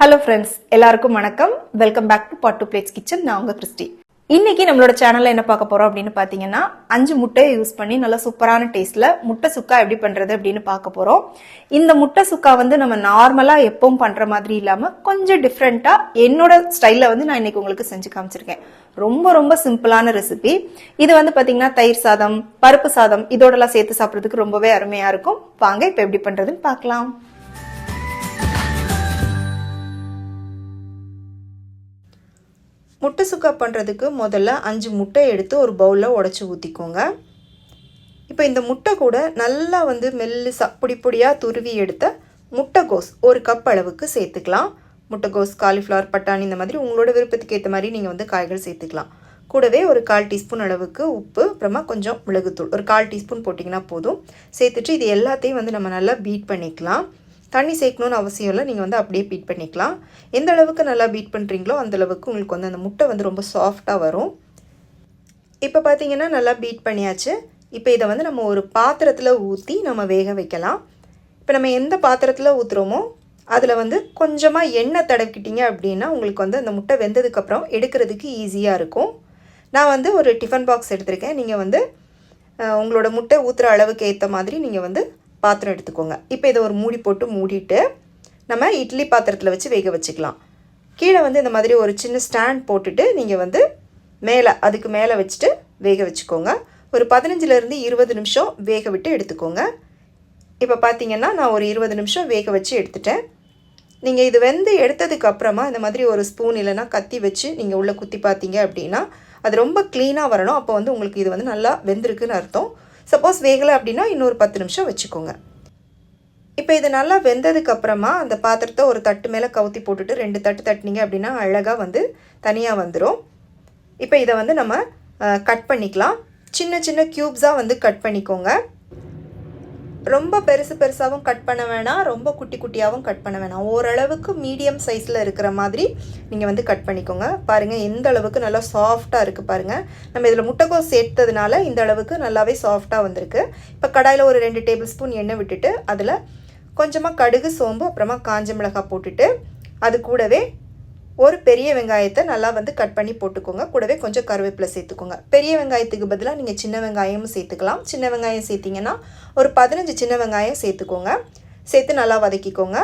Hello friends எல்லாருக்கும் வணக்கம். Welcome back to pot to plates kitchen நான் உங்க கிறிஸ்டி. இன்னைக்கு நம்மளோட சேனல்ல என்ன பார்க்க போறோம் அப்படின்னு பாத்தீங்கன்னா அஞ்சு முட்டையை யூஸ் பண்ணி நல்லா சூப்பரான டேஸ்ட்ல முட்டை சுக்கா எப்படி பண்றது அப்படின்னு பார்க்க போறோம். இந்த முட்டை சுக்கா வந்து நம்ம நார்மலா எப்பவும் பண்ற மாதிரி இல்லாம கொஞ்சம் டிஃப்ரெண்டா என்னோட ஸ்டைல்ல வந்து நான் இன்னைக்கு உங்களுக்கு செஞ்சு காமிச்சிருக்கேன். ரொம்ப ரொம்ப சிம்பிளான ரெசிபி இது வந்து பாத்தீங்கன்னா தயிர் சாதம் பருப்பு சாதம் இதோடலாம் சேர்த்து சாப்பிட்றதுக்கு ரொம்பவே அருமையா இருக்கும். வாங்க இப்ப எப்படி பண்றதுன்னு பார்க்கலாம். முட்டை சுக்கா பண்ணுறதுக்கு முதல்ல அஞ்சு முட்டை எடுத்து ஒரு பவுலில் உடச்சி ஊற்றிக்கோங்க இப்போ இந்த முட்டை கூட நல்லா வந்து மெல்லிசா பொடி பொடியாக துருவி எடுத்த முட்டைகோஸ் ஒரு கப் அளவுக்கு சேர்த்துக்கலாம். முட்டைகோஸ் காலிஃப்ளவர் பட்டாணி இந்த மாதிரி உங்களோட விருப்பத்துக்கு ஏற்ற மாதிரி நீங்கள் வந்து காய்கள் சேர்த்துக்கலாம். கூடவே ஒரு கால் டீஸ்பூன் அளவுக்கு உப்பு அப்புறமா கொஞ்சம் மிளகுத்தூள். ஒரு கால் டீஸ்பூன் போட்டிங்கன்னா போதும். சேர்த்துட்டு இது எல்லாத்தையும் வந்து நம்ம நல்லா பீட் பண்ணிக்கலாம். தண்ணி சேர்க்கணுன்னு அவசியம் இல்லை. நீங்கள் வந்து அப்படியே பீட் பண்ணிக்கலாம். எந்த அளவுக்கு நல்லா பீட் பண்ணுறீங்களோ அந்தளவுக்கு உங்களுக்கு வந்து அந்த முட்டை வந்து ரொம்ப சாஃப்டாக வரும். இப்போ பார்த்தீங்கன்னா நல்லா பீட் பண்ணியாச்சு. இப்போ இதை வந்து நம்ம ஒரு பாத்திரத்தில் ஊற்றி நம்ம வேக வைக்கலாம். இப்போ நம்ம எந்த பாத்திரத்தில் ஊற்றுறோமோ அதில் வந்து கொஞ்சமாக எண்ணெய் தடவிக்கிட்டீங்க அப்படின்னா உங்களுக்கு வந்து அந்த முட்டை வெந்ததுக்கப்புறம் எடுக்கிறதுக்கு ஈஸியாக இருக்கும். நான் வந்து ஒரு டிஃபன் பாக்ஸ் எடுத்திருக்கேன். நீங்கள் வந்து உங்களோட முட்டை ஊற்றுற அளவுக்கு ஏற்ற மாதிரி நீங்கள் வந்து பாத்திரம் எடுத்துக்கோங்க. இப்போ இதை ஒரு மூடி போட்டு மூடிட்டு நம்ம இட்லி பாத்திரத்தில் வச்சு வேக வச்சுக்கலாம். கீழே வந்து இந்த மாதிரி ஒரு சின்ன ஸ்டாண்ட் போட்டுட்டு நீங்கள் வந்து மேலே அதுக்கு மேலே வச்சுட்டு வேக வச்சுக்கோங்க. ஒரு பதினஞ்சுலேருந்து இருபது நிமிஷம் வேக விட்டு எடுத்துக்கோங்க. இப்போ பார்த்தீங்கன்னா நான் ஒரு இருபது நிமிஷம் வேக வச்சு எடுத்துட்டேன். நீங்கள் இது வெந்து எடுத்ததுக்கு அப்புறமா இந்த மாதிரி ஒரு ஸ்பூன் இல்லைன்னா கத்தி வச்சு நீங்கள் உள்ளே குத்தி பார்த்தீங்க அப்படின்னா அது ரொம்ப க்ளீனாக வரணும். அப்போ வந்து உங்களுக்கு இது வந்து நல்லா வெந்திருக்குன்னு அர்த்தம். சப்போஸ் வேகலை அப்படின்னா இன்னொரு பத்து நிமிஷம் வச்சுக்கோங்க. இப்போ இது நல்லா வெந்ததுக்கப்புறமா அந்த பாத்திரத்தை ஒரு தட்டு மேலே கவுத்தி போட்டுட்டு ரெண்டு தட்டு தட்டினீங்க அப்படின்னா அழகாக வந்து தனியாக வந்துடும் இப்போ இதை வந்து நம்ம கட் பண்ணிக்கலாம். சின்ன சின்ன க்யூப்ஸாக வந்து கட் பண்ணிக்கோங்க. ரொம்ப பெருசு பெருசாகவும் கட் பண்ண வேணாம். ரொம்ப குட்டி குட்டியாகவும் கட் பண்ண வேணாம். ஓரளவுக்கு மீடியம் சைஸில் இருக்கிற மாதிரி நீங்கள் வந்து கட் பண்ணிக்கோங்க. பாருங்கள் எந்த அளவுக்கு நல்லா சாஃப்டாக இருக்குது பாருங்கள் நம்ம இதில் முட்டைக்கோஸ் சேர்த்ததுனால இந்த அளவுக்கு நல்லாவே சாஃப்டாக வந்திருக்கு. இப்போ கடாயில் ஒரு ரெண்டு டேபிள் ஸ்பூன் எண்ணெய் விட்டுட்டு அதில் கொஞ்சமாக கடுகு சோம்பு அப்புறமா காஞ்ச மிளகாய் போட்டுட்டு அது கூடவே ஒரு பெரிய வெங்காயத்தை நல்லா வந்து கட் பண்ணி போட்டுக்கோங்க. கூடவே கொஞ்சம் கருவேப்பிலை சேர்த்துக்கோங்க. பெரிய வெங்காயத்துக்கு பதிலாக நீங்கள் சின்ன வெங்காயமும் சேர்த்துக்கலாம். சின்ன வெங்காயம் சேர்த்திங்கன்னா ஒரு பதினஞ்சு சின்ன வெங்காயம் சேர்த்துக்கோங்க. சேர்த்து நல்லா வதக்கிக்கோங்க.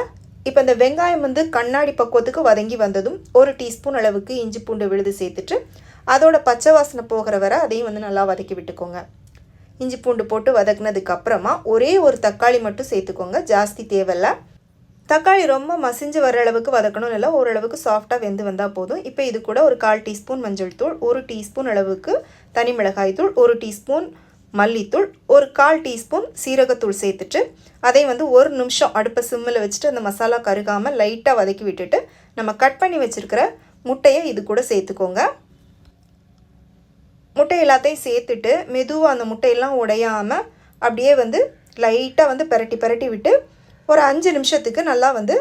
இப்போ இந்த வெங்காயம் வந்து கண்ணாடி பக்குவத்துக்கு வதங்கி வந்ததும் ஒரு டீஸ்பூன் அளவுக்கு இஞ்சி பூண்டு விழுது சேர்த்துட்டு அதோட பச்சை வாசனை போகிற வரை அதையும் வந்து நல்லா வதக்கி விட்டுக்கோங்க. இஞ்சி பூண்டு போட்டு வதக்குனதுக்கு அப்புறமா ஒரே ஒரு தக்காளி மட்டும் சேர்த்துக்கோங்க. ஜாஸ்தி தேவையில்லை. தக்காளி ரொம்ப மசிஞ்சு வர அளவுக்கு வதக்கணும் இல்லை ஓரளவுக்கு சாஃப்டாக வெந்து வந்தால் போதும். இப்போ இது கூட ஒரு கால் டீஸ்பூன் மஞ்சள் தூள் ஒரு டீஸ்பூன் அளவுக்கு தனி மிளகாய் தூள் ஒரு டீஸ்பூன் மல்லித்தூள் ஒரு கால் டீஸ்பூன் சீரகத்தூள் சேர்த்துட்டு அதை வந்து ஒரு நிமிஷம் அடுப்பை சிம்மில் வச்சுட்டு அந்த மசாலா கருகாமல் லைட்டாக வதக்கி விட்டுட்டு நம்ம கட் பண்ணி வச்சுருக்கிற முட்டையை இது கூட சேர்த்துக்கோங்க. முட்டை எல்லாத்தையும் சேர்த்துட்டு மெதுவாக அந்த முட்டையெல்லாம் உடையாமல் அப்படியே வந்து லைட்டாக வந்து பரட்டி பரட்டி விட்டு ஒரு அஞ்சு நிமிஷத்துக்கு நல்லா வந்து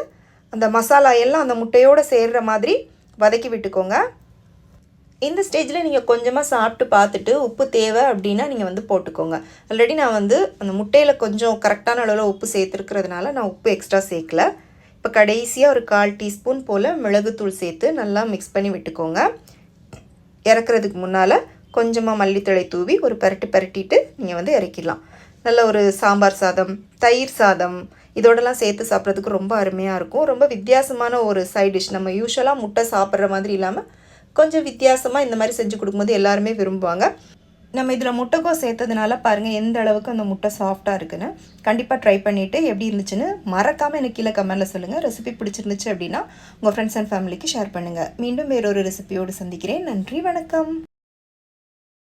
அந்த மசாலா எல்லாம் அந்த முட்டையோடு சேர்கிற மாதிரி வதக்கி விட்டுக்கோங்க. இந்த ஸ்டேஜில் நீங்கள் கொஞ்சமாக சாப்பிட்டு பார்த்துட்டு உப்பு தேவை அப்படின்னா நீங்கள் வந்து போட்டுக்கோங்க. ஆல்ரெடி நான் வந்து அந்த முட்டையில் கொஞ்சம் கரெக்டான அளவில் உப்பு சேர்த்துருக்கிறதுனால நான் உப்பு எக்ஸ்ட்ரா சேர்க்கல. இப்போ கடைசியாக ஒரு கால் டீஸ்பூன் போல் மிளகுத்தூள் சேர்த்து நல்லா மிக்ஸ் பண்ணி விட்டுக்கோங்க. இறக்குறதுக்கு முன்னால் கொஞ்சமாக மல்லித்தழை தூவி ஒரு பரட்டி பரட்டிட்டு நீங்கள் வந்து இறக்கிடலாம். நல்ல ஒரு சாம்பார் சாதம் தயிர் சாதம் இதோடலாம் சேர்த்து சாப்பிட்றதுக்கு ரொம்ப அருமையாக இருக்கும். ரொம்ப வித்தியாசமான ஒரு சைட் டிஷ் நம்ம யூஸ்வலாக முட்டை சாப்பிட்ற மாதிரி இல்லாமல் கொஞ்சம் வித்தியாசமாக இந்த மாதிரி செஞ்சு கொடுக்கும்போது எல்லாருமே விரும்புவாங்க. நம்ம இதில் முட்டைக்கோஸ் சேர்த்ததுனால பாருங்கள் எந்த அளவுக்கு அந்த முட்டை சாஃப்டாக இருக்குன்னு. கண்டிப்பாக ட்ரை பண்ணிவிட்டு எப்படி இருந்துச்சுன்னு மறக்காமல் எனக்கு கீழே கமெண்டில் சொல்லுங்கள் ரெசிபி பிடிச்சிருந்துச்சு அப்படின்னா உங்கள் ஃப்ரெண்ட்ஸ் அண்ட் ஃபேமிலிக்கு ஷேர் பண்ணுங்கள் மீண்டும் வேறொரு ரெசிபியோடு சந்திக்கிறேன். நன்றி வணக்கம்.